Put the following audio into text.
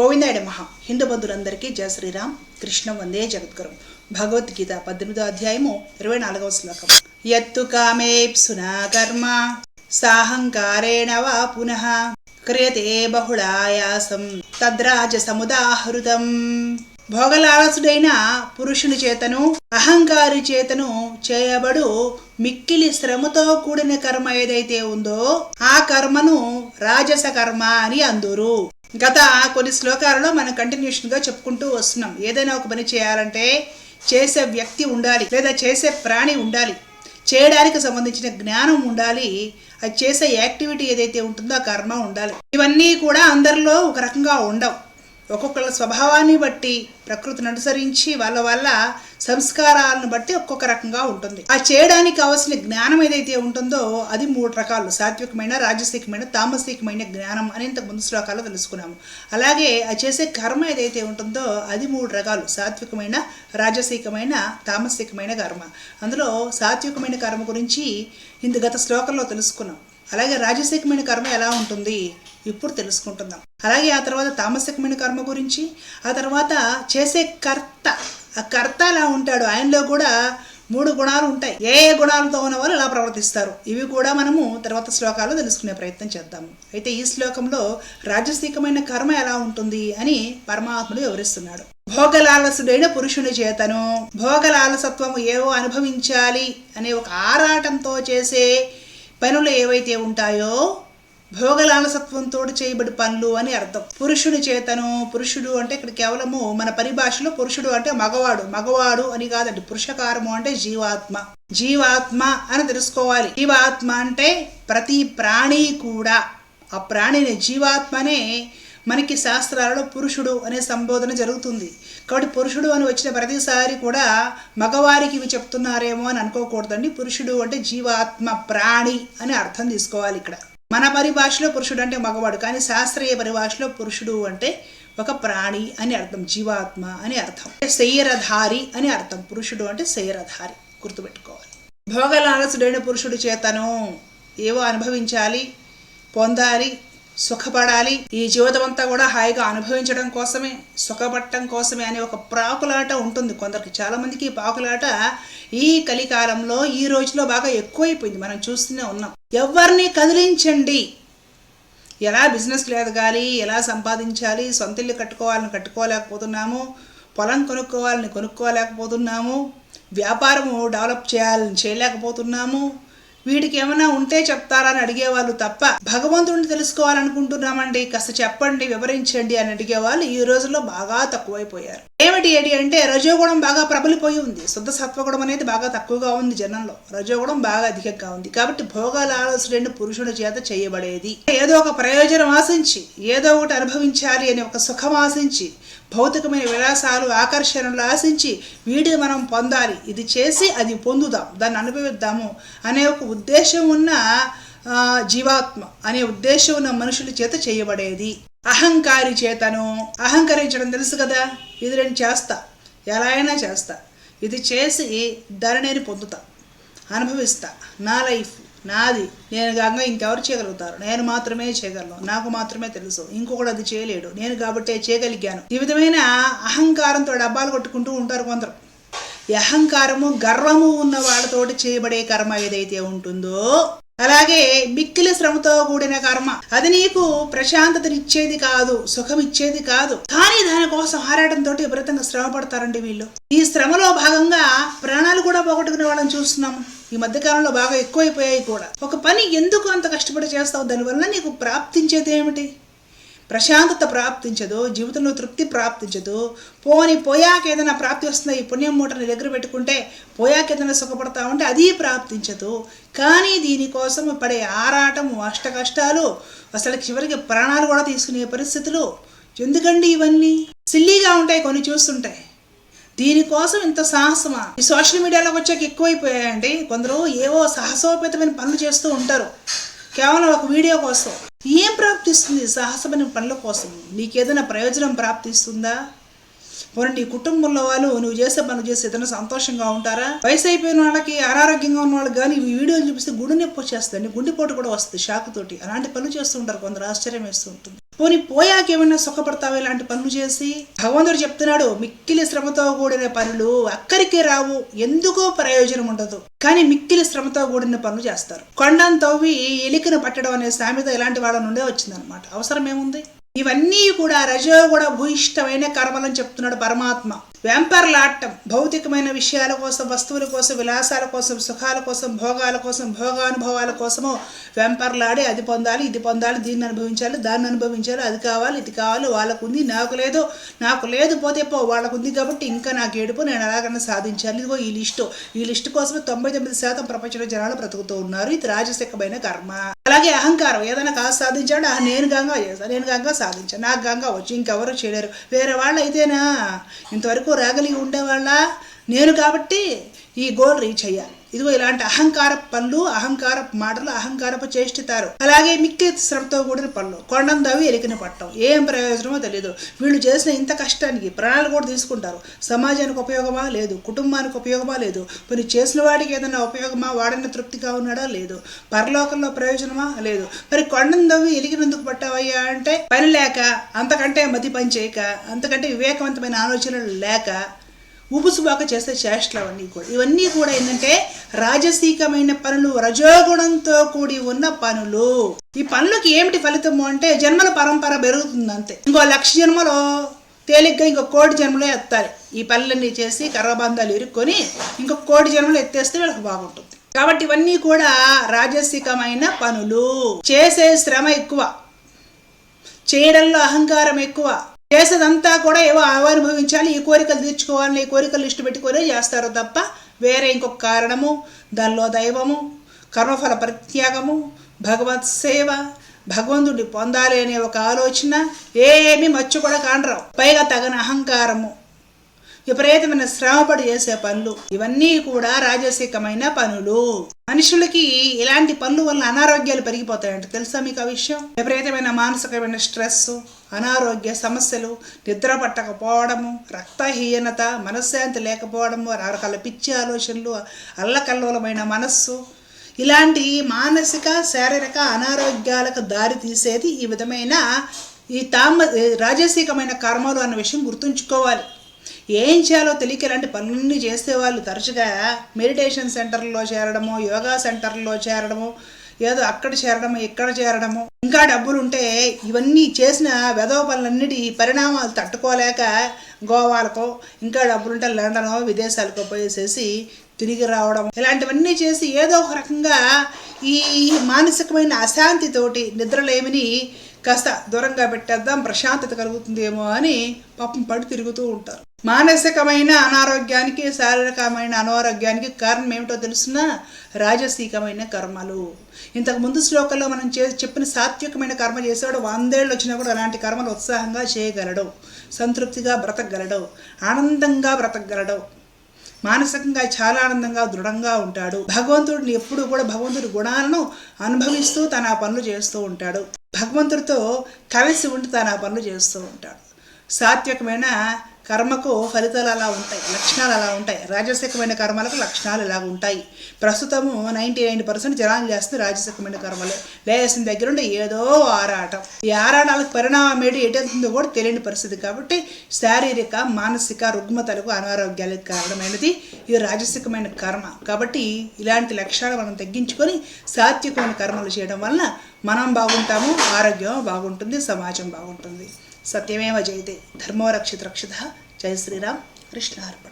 గోవిందాయ మహా హిందూ బంధువులందరికీ జయ శ్రీరామ్. కృష్ణ వందే జగద్గురు. భగవద్గీత పద్దెనిమిదో అధ్యాయము ఇరవై నాలుగవ శ్లోకం. యత్తు కామేప్సునా కర్మ. సాహంకారేణ వా పునః. క్రియతే బహుళాయాసం. తద్రాజ సముదాహృతం. భోగలాలసుడైన పురుషుని చేతను అహంకారి చేతను చేయబడు మిక్కిలి శ్రమతో కూడిన కర్మ ఏదైతే ఉందో ఆ కర్మను రాజస కర్మ అని అందురు. గత కొన్ని శ్లోకాలలో మనం కంటిన్యూషన్గా చెప్పుకుంటూ వస్తున్నాం. ఏదైనా ఒక పని చేయాలంటే చేసే వ్యక్తి ఉండాలి లేదా చేసే ప్రాణి ఉండాలి. చేయడానికి సంబంధించిన జ్ఞానం ఉండాలి. అది చేసే యాక్టివిటీ ఏదైతే ఉంటుందో ఆ కర్మ ఉండాలి. ఇవన్నీ కూడా అందరిలో ఒక రకంగా ఉండవు. ఒక్కొక్కళ్ళ స్వభావాన్ని బట్టి ప్రకృతిని అనుసరించి వాళ్ళ వల్ల సంస్కారాలను బట్టి ఒక్కొక్క రకంగా ఉంటుంది. ఆ చేయడానికి కావాల్సిన జ్ఞానం ఏదైతే ఉంటుందో అది మూడు రకాలు. సాత్వికమైన రాజసికమైన తామసికమైన జ్ఞానం అని ఇంతకు ముందు శ్లోకాల్లో తెలుసుకున్నాము. అలాగే ఆ చేసే కర్మ ఏదైతే ఉంటుందో అది మూడు రకాలు. సాత్వికమైన రాజసికమైన తామసికమైన కర్మ. అందులో సాత్వికమైన కర్మ గురించి ఇందు గత శ్లోకంలో తెలుసుకున్నాం. అలాగే రాజసికమైన కర్మ ఎలా ఉంటుంది? ఇప్పుడు తెలుసుకుంటున్నాం అలాగే ఆ తర్వాత తామసికమైన కర్మ గురించి ఆ తర్వాత చేసే కర్త ఆ కర్త ఎలా ఉంటాడు ఆయనలో కూడా మూడు గుణాలు ఉంటాయి. ఏ ఏ గుణాలతో ఉన్న వాళ్ళు ఎలా ప్రవర్తిస్తారు. ఇవి కూడా మనము తర్వాత శ్లోకాల్లో తెలుసుకునే ప్రయత్నం చేద్దాము. అయితే ఈ శ్లోకంలో రాజసీకమైన కర్మ ఎలా ఉంటుంది అని పరమాత్ముడు వివరిస్తున్నాడు. భోగలాలసుడైన పురుషుని చేతను భోగలాలసత్వము ఏవో అనుభవించాలి అనే ఒక ఆరాటంతో చేసే పనులు ఏవైతే ఉంటాయో భోగలాలసత్వంతో చేయబడి పనులు అని అర్థం. పురుషుని చేతను పురుషుడు అంటే ఇక్కడ కేవలము మన పరిభాషలో పురుషుడు అంటే మగవాడు. మగవాడు అని కాదండి పురుషకారము అంటే జీవాత్మ. జీవాత్మ అని తెలుసుకోవాలి. జీవాత్మ అంటే ప్రతి ప్రాణి కూడా. ఆ ప్రాణిని జీవాత్మనే మనకి శాస్త్రాలలో పురుషుడు అనే సంబోధన జరుగుతుంది. కాబట్టి పురుషుడు అని వచ్చిన ప్రతిసారి కూడా మగవారికి ఇవి చెప్తున్నారేమో అని అనుకోకూడదండి. పురుషుడు అంటే జీవాత్మ ప్రాణి అని అర్థం తీసుకోవాలి ఇక్కడ. మన పరిభాషలో పురుషుడు అంటే మగవాడు కానీ శాస్త్రీయ పరిభాషలో పురుషుడు అంటే ఒక ప్రాణి అని అర్థం జీవాత్మ అని అర్థం. శయ్యరధారి అని అర్థం. పురుషుడు అంటే శయ్యరధారి గుర్తుపెట్టుకోవాలి. భోగలాలసుడైన పురుషుడు చేతను ఏవో అనుభవించాలి పొందాలి సుఖపడాలి. ఈ జీవితం అంతా కూడా హాయిగా అనుభవించడం కోసమే సుఖపడటం కోసమే అనే ఒక ప్రాకులాట ఉంటుంది కొందరికి. చాలామందికి ఈ పాకులాట ఈ కలికాలంలో ఈ రోజులో బాగా ఎక్కువైపోయింది. మనం చూస్తూనే ఉన్నాం. ఎవరిని కదిలించండి. ఎలా బిజినెస్ ఎదగాలి ఎలా సంపాదించాలి సొంత ఇల్లు కట్టుకోవాలని కట్టుకోలేకపోతున్నాము పొలం కొనుక్కోవాలని కొనుక్కోలేకపోతున్నాము వ్యాపారము డెవలప్ చేయాలని చేయలేకపోతున్నాము వీడికి ఏమైనా ఉంటే చెప్తారని అడిగేవాళ్ళు తప్ప భగవంతుడిని తెలుసుకోవాలనుకుంటున్నామండి. కాస్త చెప్పండి వివరించండి అని అడిగేవాళ్ళు ఈ రోజుల్లో బాగా తక్కువైపోయారు. ఏమిటి ఏడి అంటే రజోగుణం బాగా ప్రబలిపోయి ఉంది. శుద్ధ సత్వగుణం అనేది బాగా తక్కువగా ఉంది జనంలో. రజోగుణం బాగా అధికంగా ఉంది. కాబట్టి భోగాల ఆలోచన పురుషుడి చేత చేయబడేది. ఏదో ఒక ప్రయోజనం ఆశించి ఏదో ఒకటి అనుభవించాలి అనే ఒక సుఖం ఆశించి భౌతికమైన విలాసాలు ఆకర్షణలు ఆశించి వీటిని మనం పొందాలి. ఇది చేసి అది పొందుదాం. దాన్ని అనుభవిద్దాము అనే ఒక ఉద్దేశం ఉన్న జీవాత్మ అనే ఉద్దేశం ఉన్న మనుషుల చేత చేయబడేది. అహంకారి చేతను అహంకరించడం తెలుసు కదా? ఇది నేను చేస్తా. ఎలా అయినా చేస్తా. ఇది చేసి ధరణిని పొందుతా. అనుభవిస్తా. నా లైఫ్ నాది. నేను కాక ఇంకెవరు చేయగలుగుతారు? నేను మాత్రమే చేయగలను. నాకు మాత్రమే తెలుసు. ఇంకొకడు అది చేయలేడు. నేను కాబట్టే చేయగలిగాను. ఈ విధమైన అహంకారంతో డబ్బాలు కొట్టుకుంటూ ఉంటారు కొందరు. ఈ అహంకారము గర్వము ఉన్న వాళ్ళతోటి చేయబడే కర్మ ఏదైతే ఉంటుందో అలాగే మిక్కిలి శ్రమతో కూడిన కర్మ. అది నీకు ప్రశాంతతనిచ్చేది కాదు సుఖం ఇచ్చేది కాదు. కానీ దానికోసం ఆరాటంతో విపరీతంగా శ్రమ పడతారండి వీళ్ళు. ఈ శ్రమలో భాగంగా ప్రాణాలు కూడా పోగొట్టుకునే వాళ్ళని చూస్తున్నాము. ఈ మధ్యకాలంలో బాగా ఎక్కువైపోయాయి కూడా. ఒక పని ఎందుకు అంత కష్టపడి చేస్తావు? దానివల్ల నీకు ప్రాప్తించేది ఏమిటి? ప్రశాంతత ప్రాప్తించదు జీవితంలో తృప్తి ప్రాప్తించదు పోని పోయాక ఏదైనా ప్రాప్తి వస్తుంది? ఈ పుణ్యం మూటని దగ్గర పెట్టుకుంటే పోయాక ఏదైనా సుఖపడతా ఉంటే అది ప్రాప్తించదు. కానీ దీనికోసం పడే ఆరాటం అష్ట కష్టాలు అసలు చివరికి ప్రాణాలు కూడా తీసుకునే పరిస్థితులు. ఎందుకండి ఇవన్నీ? సిల్లీగా ఉంటాయి కొన్ని చూస్తుంటాయి దీనికోసం ఇంత సాహసమా? ఈ సోషల్ మీడియాలోకి వచ్చాక ఎక్కువైపోయాయండి. కొందరు ఏవో సాహసోపేతమైన పనులు చేస్తూ ఉంటారు. కేవలం ఒక వీడియో కోసం. ఏం ప్రాప్తిస్తుంది సాహసమైన పనుల కోసం? నీకేదైనా ప్రయోజనం ప్రాప్తిస్తుందా? పోనీ నీ కుటుంబంలో వాళ్ళు నువ్వు చేసే పనులు చేసి ఏదైనా సంతోషంగా ఉంటారా? వయసు అయిపోయిన వాళ్ళకి అనారోగ్యంగా ఉన్న వాళ్ళకి కానీ ఈ వీడియోలు చూపిస్తే గుండె నొప్పి వచ్చేస్తుంది. గుండెపోటు కూడా వస్తుంది షాక్ తోటి. అలాంటి పనులు చేస్తూ ఉంటారు కొందరు. ఆశ్చర్యం వేస్తూ ఉంటుంది. పోనీ పోయాకేమైనా సుఖపడతావు ఇలాంటి పనులు చేసి? భగవంతుడు చెప్తున్నాడు మిక్కిలి శ్రమతో కూడిన పనులు అక్కడికి రావు ఎందుకో ప్రయోజనం ఉండదు. కానీ మిక్కిలి శ్రమతో కూడిన పనులు చేస్తారు. కొండను తవ్వి ఎలికను పట్టడం అనే సామెత ఇలాంటి వాళ్ళ నుండే వచ్చిందనమాట అవసరం ఏముంది? ఇవన్నీ కూడా రజోగుణ భూయిష్టమైన కర్మలని చెప్తున్నాడు పరమాత్మ. వ్యాంపర్లాటం భౌతికమైన విషయాల కోసం వస్తువుల కోసం విలాసాల కోసం సుఖాల కోసం భోగాల కోసం భోగానుభవాల కోసము వెంపర్లాడి అది పొందాలి ఇది పొందాలి దీన్ని అనుభవించాలి దాన్ని అనుభవించాలి అది కావాలి ఇది కావాలి వాళ్ళకు ఉంది నాకు లేదు నాకు లేదు పోతే పో వాళ్ళకు ఉంది కాబట్టి ఇంకా నాకు ఏడుపు నేను ఎలాగైనా సాధించాలి. ఇదిగో ఈ లిస్టు. ఈ లిస్టు కోసమే తొంభై తొమ్మిది శాతం ప్రపంచంలో జనాలు బ్రతుకుతూ ఉన్నారు. ఇది రాజసికమైన కర్మ. అలాగే అహంకారం. ఏదైనా కాదు సాధించాడు. ఆ నేను గంగా చేస్తాను నేను గంగా సాధించాను నాకు గంగా వచ్చి ఇంకెవరు చేయలేరు. వేరే వాళ్ళు అయితేనా ఇంతవరకు రాగలిగి ఉండేవాళ్ళ? నేను కాబట్టి ఈ గోల్ రీచ్ అయ్యాను ఇదిగో ఇలాంటి అహంకార పనులు అహంకార మాటలు అహంకారపు చేష్టితారు. అలాగే మిక్కి శ్రమతో కూడిన పనులు కొండం దావి ఎలికిన పట్టం. ఏం ప్రయోజనమో తెలియదు వీళ్ళు చేసిన ఇంత కష్టానికి ప్రాణాలు కూడా తీసుకుంటారు. సమాజానికి ఉపయోగమా లేదు కుటుంబానికి ఉపయోగమా లేదు మరి చేసిన వాడికి ఏదైనా ఉపయోగమా వాడన్న తృప్తిగా ఉన్నాడా లేదు పరలోకంలో ప్రయోజనమా లేదు. మరి కొండం దవ్వి ఎలిగినందుకు పట్టావయ్యా అంటే పని లేక అంతకంటే మతి పని చేయక అంతకంటే వివేకవంతమైన ఆలోచనలు లేక ఉబుసుబాక చేసే చేష్టలు అవన్నీ కూడా. ఇవన్నీ కూడా ఏంటంటే రాజసీకమైన పనులు రజోగుణంతో కూడి ఉన్న పనులు. ఈ పనులకి ఏమిటి ఫలితము అంటే జన్మల పరంపర పెరుగుతుంది అంతే. ఇంకో లక్ష జన్మలో తేలిగ్గా ఇంకో కోటి జన్మలో ఎత్తాలి. ఈ పనులన్నీ చేసి కర్రబంధాలు ఇరుక్కొని ఇంకో కోటి జన్మలు ఎత్తేస్తే వీళ్ళకి బాగుంటుంది. కాబట్టి ఇవన్నీ కూడా రాజసికమైన పనులు. చేసే శ్రమ ఎక్కువ. చేయడంలో అహంకారం ఎక్కువ. చేసేదంతా కూడా ఏవో ఆవిర్భవించాలి ఈ కోరికలు తీర్చుకోవాలని ఈ కోరికలు లిస్టు పెట్టుకొని చేస్తారు తప్ప వేరే ఇంకొక కారణము దానిలో దైవము కర్మఫల ప్రత్యాగము భగవత్ సేవ భగవంతుడిని పొందాలి అనే ఒక ఆలోచన ఏమీ మచ్చు కూడా కానరావు పైగా తగిన అహంకారము. విపరీతమైన శ్రమపడి చేసే పనులు. ఇవన్నీ కూడా రాజసికమైన పనులు. మనుషులకి ఇలాంటి పనుల వల్ల అనారోగ్యాలు పెరిగిపోతాయంట. తెలుసా మీకు ఆ విషయం? విపరీతమైన మానసికమైన స్ట్రెస్ అనారోగ్య సమస్యలు నిద్ర పట్టకపోవడము రక్తహీనత మనశ్శాంతి లేకపోవడము రకరకాల పిచ్చి ఆలోచనలు అల్లకల్లోలమైన మనస్సు. ఇలాంటి మానసిక శారీరక అనారోగ్యాలకు దారి తీసేది ఈ విధమైన ఈ తామ రాజసికమైన కర్మలు అన్న విషయం గుర్తుంచుకోవాలి. ఏం చేయాలో తెలియక ఇలాంటి పనులన్నీ చేసే వాళ్ళు తరచుగా మెడిటేషన్ సెంటర్లో చేరడము యోగా సెంటర్లో చేరడము ఏదో అక్కడ చేరడము ఇక్కడ చేరడము. ఇంకా డబ్బులు ఉంటే ఇవన్నీ చేసిన వెధవ పనులన్నిటి పరిణామాలు తట్టుకోలేక గోవాలకో ఇంకా డబ్బులుంటే లండనో విదేశాలకో పోయేసేసి తిరిగి రావడం ఇలాంటివన్నీ చేసి ఏదో ఒక రకంగా ఈ మానసికమైన అశాంతితోటి నిద్రలేమిని కాస్త దూరంగా పెట్టేద్దాం ప్రశాంతత కలుగుతుందేమో అని పాపం పడి తిరుగుతూ ఉంటారు. మానసికమైన అనారోగ్యానికి శారీరకమైన అనారోగ్యానికి కారణం ఏమిటో తెలిసిన రాజసీకమైన కర్మలు. ఇంతకు ముందు శ్లోకంలో మనం చే చెప్పిన సాత్వికమైన కర్మ చేసేవాడు వందేళ్ళు వచ్చినా కూడా అలాంటి కర్మలు ఉత్సాహంగా చేయగలడు. సంతృప్తిగా బ్రతకగలడు. ఆనందంగా బ్రతకగలడు. మానసికంగా చాలా ఆనందంగా దృఢంగా ఉంటాడు. భగవంతుడిని ఎప్పుడు కూడా భగవంతుడి గుణాలను అనుభవిస్తూ తన పనులు చేస్తూ ఉంటాడు. భగవంతుడితో కలిసి ఉండి తన పనులు చేస్తూ ఉంటాడు. సాత్వికమైన కర్మకు ఫలితాలు అలా ఉంటాయి లక్షణాలు అలా ఉంటాయి. రాజసికమైన కర్మలకు లక్షణాలు ఇలా ఉంటాయి. ప్రస్తుతము నైంటీ నైన్ పర్సెంట్ జనాలు చేస్తుంది రాజసికమైన కర్మలే. లేసిన దగ్గరుండి ఏదో ఆరాటం. ఈ ఆరాటాలకు పరిణామం ఏంటి ఎటెళ్తుందో కూడా తెలియని పరిస్థితి కాబట్టి శారీరక మానసిక రుగ్మతలకు అనారోగ్యాలకు కారణమైనది ఇది రాజసికమైన కర్మ. కాబట్టి ఇలాంటి లక్షణాలు మనం తగ్గించుకొని సాత్వికమైన కర్మలు చేయడం వలన మనం బాగుంటాము ఆరోగ్యం బాగుంటుంది సమాజం బాగుంటుంది. सत्यमेव जयते। धर्मो रक्षित रक्षितः। जय श्रीराम। कृष्णार्पण